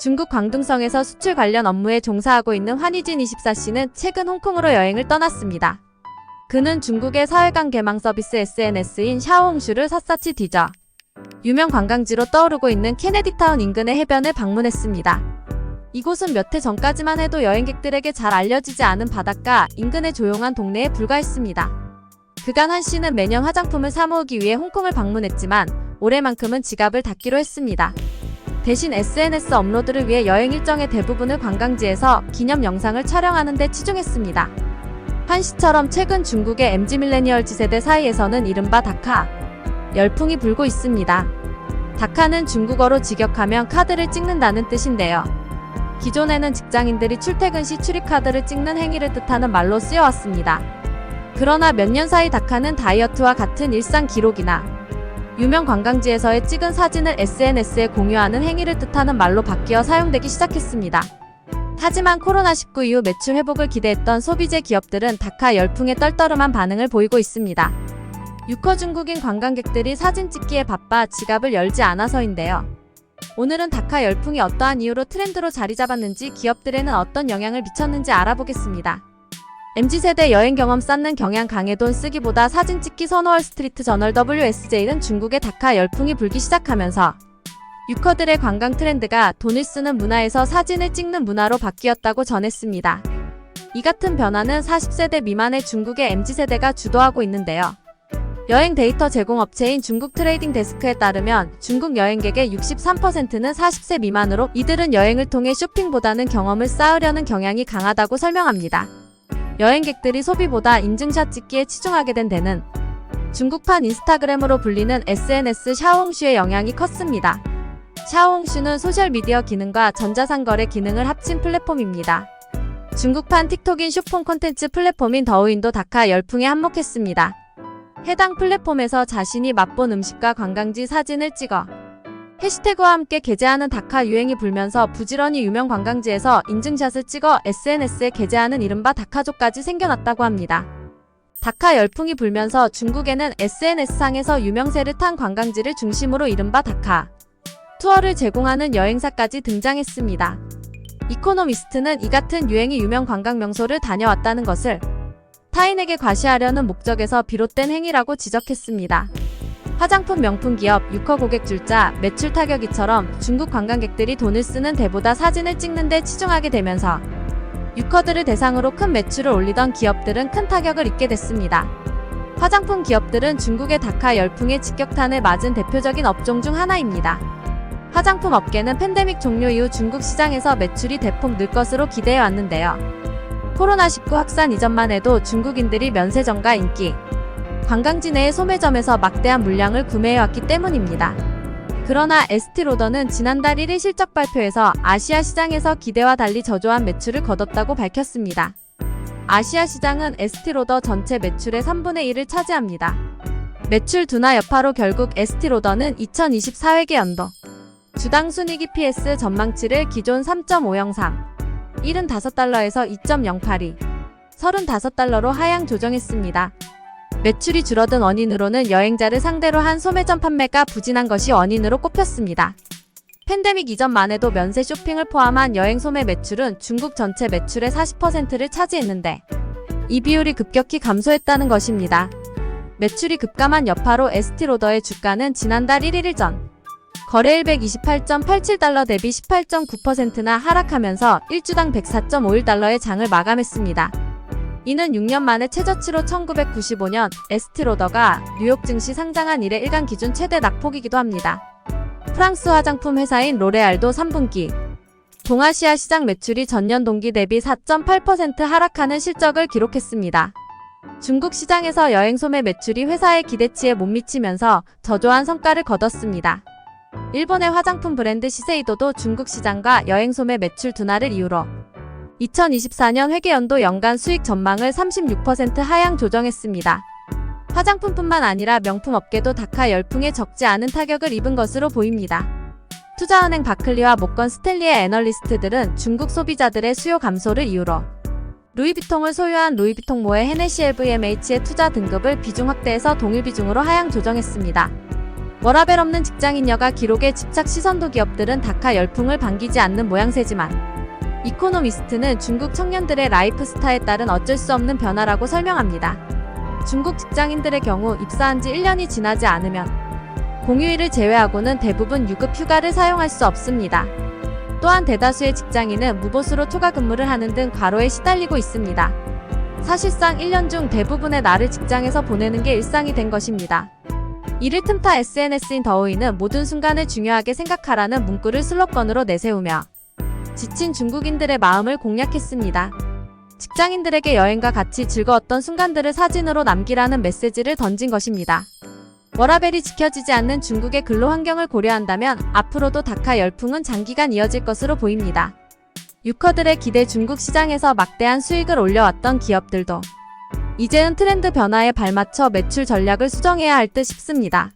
중국 광둥성에서 수출 관련 업무에 종사하고 있는 환희진 24씨는 최근 홍콩으로 여행을 떠났습니다. 그는 중국의 사회관 개망 서비스 SNS인 샤오홍슈를 샅샅이 뒤져 유명 관광지로 떠오르고 있는 케네디타운 인근의 해변을 방문했습니다. 이곳은 몇 해 전까지만 해도 여행객들에게 잘 알려지지 않은 바닷가 인근의 조용한 동네에 불과했습니다. 그간 한 씨는 매년 화장품을 사 모으기 위해 홍콩을 방문했지만 올해만큼은 지갑을 닫기로 했습니다. 대신 SNS 업로드를 위해 여행 일정의 대부분을 관광지에서 기념 영상을 촬영하는 데 치중했습니다. 한 씨처럼 최근 중국의 MZ 밀레니얼 지세대 사이에서는 이른바 다카 열풍이 불고 있습니다. 다카는 중국어로 직역하면 카드를 찍는다는 뜻인데요. 기존에는 직장인들이 출퇴근 시 출입카드를 찍는 행위를 뜻하는 말로 쓰여왔습니다. 그러나 몇 년 사이 다카는 다이어트와 같은 일상 기록이나 유명 관광지에서의 찍은 사진을 SNS에 공유하는 행위를 뜻하는 말로 바뀌어 사용되기 시작했습니다. 하지만 코로나19 이후 매출 회복을 기대했던 소비재 기업들은 다카 열풍에 떨떠름한 반응을 보이고 있습니다. 유커 중국인 관광객들이 사진 찍기에 바빠 지갑을 열지 않아서인데요. 오늘은 다카 열풍이 어떠한 이유로 트렌드로 자리 잡았는지 기업들에는 어떤 영향을 미쳤는지 알아보겠습니다. MZ세대 여행 경험 쌓는 경향 강해 돈 쓰기보다 사진 찍기 선호할 스트리트 저널 WSJ는 중국의 다카 열풍이 불기 시작하면서 유커들의 관광 트렌드가 돈을 쓰는 문화에서 사진을 찍는 문화로 바뀌었다고 전했습니다. 이 같은 변화는 40세대 미만의 중국의 MZ세대가 주도하고 있는데요. 여행 데이터 제공업체인 중국 트레이딩 데스크에 따르면 중국 여행객의 63%는 40세 미만으로 이들은 여행을 통해 쇼핑보다는 경험을 쌓으려는 경향이 강하다고 설명합니다. 여행객들이 소비보다 인증샷 찍기에 치중하게 된 데는 중국판 인스타그램으로 불리는 SNS 샤오홍슈의 영향이 컸습니다. 샤오홍슈는 소셜미디어 기능과 전자상거래 기능을 합친 플랫폼입니다. 중국판 틱톡인 쇼폰 콘텐츠 플랫폼인 더우인도 다카 열풍에 한몫했습니다. 해당 플랫폼에서 자신이 맛본 음식과 관광지 사진을 찍어 해시태그와 함께 게재하는 다카 유행이 불면서 부지런히 유명 관광지에서 인증샷을 찍어 SNS에 게재하는 이른바 다카족까지 생겨났다고 합니다. 다카 열풍이 불면서 중국에는 SNS상에서 유명세를 탄 관광지를 중심으로 이른바 다카 투어를 제공하는 여행사까지 등장했습니다. 이코노미스트는 이 같은 유행이 유명 관광 명소를 다녀왔다는 것을 타인에게 과시하려는 목적에서 비롯된 행위라고 지적했습니다. 화장품 명품 기업, 유커 고객 줄자, 매출 타격이처럼 중국 관광객들이 돈을 쓰는 데보다 사진을 찍는 데 치중하게 되면서 유커들을 대상으로 큰 매출을 올리던 기업들은 큰 타격을 입게 됐습니다. 화장품 기업들은 중국의 다카 열풍의 직격탄을 맞은 대표적인 업종 중 하나입니다. 화장품 업계는 팬데믹 종료 이후 중국 시장에서 매출이 대폭 늘 것으로 기대해 왔는데요. 코로나19 확산 이전만 해도 중국인들이 면세점과 인기, 관광지 내의 소매점에서 막대한 물량을 구매해왔기 때문입니다. 그러나 에스티로더는 지난달 1일 실적 발표에서 아시아 시장에서 기대와 달리 저조한 매출을 거뒀다고 밝혔습니다. 아시아 시장은 에스티로더 전체 매출의 3분의 1을 차지합니다. 매출 둔화 여파로 결국 에스티로더는 2024회계 연도 주당 순이익 EPS 전망치를 기존 3.503, 75달러에서 2.082, 35달러로 하향 조정했습니다. 매출이 줄어든 원인으로는 여행자를 상대로 한 소매점 판매가 부진한 것이 원인으로 꼽혔습니다. 팬데믹 이전만 해도 면세 쇼핑을 포함한 여행 소매 매출은 중국 전체 매출의 40%를 차지했는데 이 비율이 급격히 감소했다는 것입니다. 매출이 급감한 여파로 에스티로더의 주가는 지난달 1일 전 거래일 128.87달러 대비 18.9%나 하락하면서 1주당 104.51달러의 장을 마감했습니다. 이는 6년 만에 최저치로 1995년 에스티로더가 뉴욕 증시 상장한 이래 일간 기준 최대 낙폭이기도 합니다. 프랑스 화장품 회사인 로레알도 3분기 동아시아 시장 매출이 전년 동기 대비 4.8% 하락하는 실적을 기록했습니다. 중국 시장에서 여행 소매 매출이 회사의 기대치에 못 미치면서 저조한 성과를 거뒀습니다. 일본의 화장품 브랜드 시세이도도 중국 시장과 여행 소매 매출 둔화를 이유로 2024년 회계연도 연간 수익 전망을 36% 하향 조정했습니다. 화장품뿐만 아니라 명품 업계도 다카 열풍에 적지 않은 타격을 입은 것으로 보입니다. 투자은행 바클리와 모건 스탠리의 애널리스트들은 중국 소비자들의 수요 감소를 이유로 루이비통을 소유한 루이비통 모의 헤네시 LVMH의 투자 등급을 비중 확대해서 동일 비중으로 하향 조정했습니다. 워라벨 없는 직장인여가 기록에 집착 시선도 기업들은 다카 열풍을 반기지 않는 모양새지만 이코노미스트는 중국 청년들의 라이프 스타일에 따른 어쩔 수 없는 변화라고 설명합니다. 중국 직장인들의 경우 입사한 지 1년이 지나지 않으면 공휴일을 제외하고는 대부분 유급 휴가를 사용할 수 없습니다. 또한 대다수의 직장인은 무보수로 초과 근무를 하는 등 과로에 시달리고 있습니다. 사실상 1년 중 대부분의 날을 직장에서 보내는 게 일상이 된 것입니다. 이를 틈타 SNS인 더우이는 모든 순간을 중요하게 생각하라는 문구를 슬로건으로 내세우며 지친 중국인들의 마음을 공략했습니다. 직장인들에게 여행과 같이 즐거웠던 순간들을 사진으로 남기라는 메시지를 던진 것입니다. 워라벨이 지켜지지 않는 중국의 근로 환경을 고려한다면 앞으로도 다카 열풍은 장기간 이어질 것으로 보입니다. 유커들의 기대 중국 시장에서 막대한 수익을 올려왔던 기업들도 이제는 트렌드 변화에 발맞춰 매출 전략을 수정해야 할 듯 싶습니다.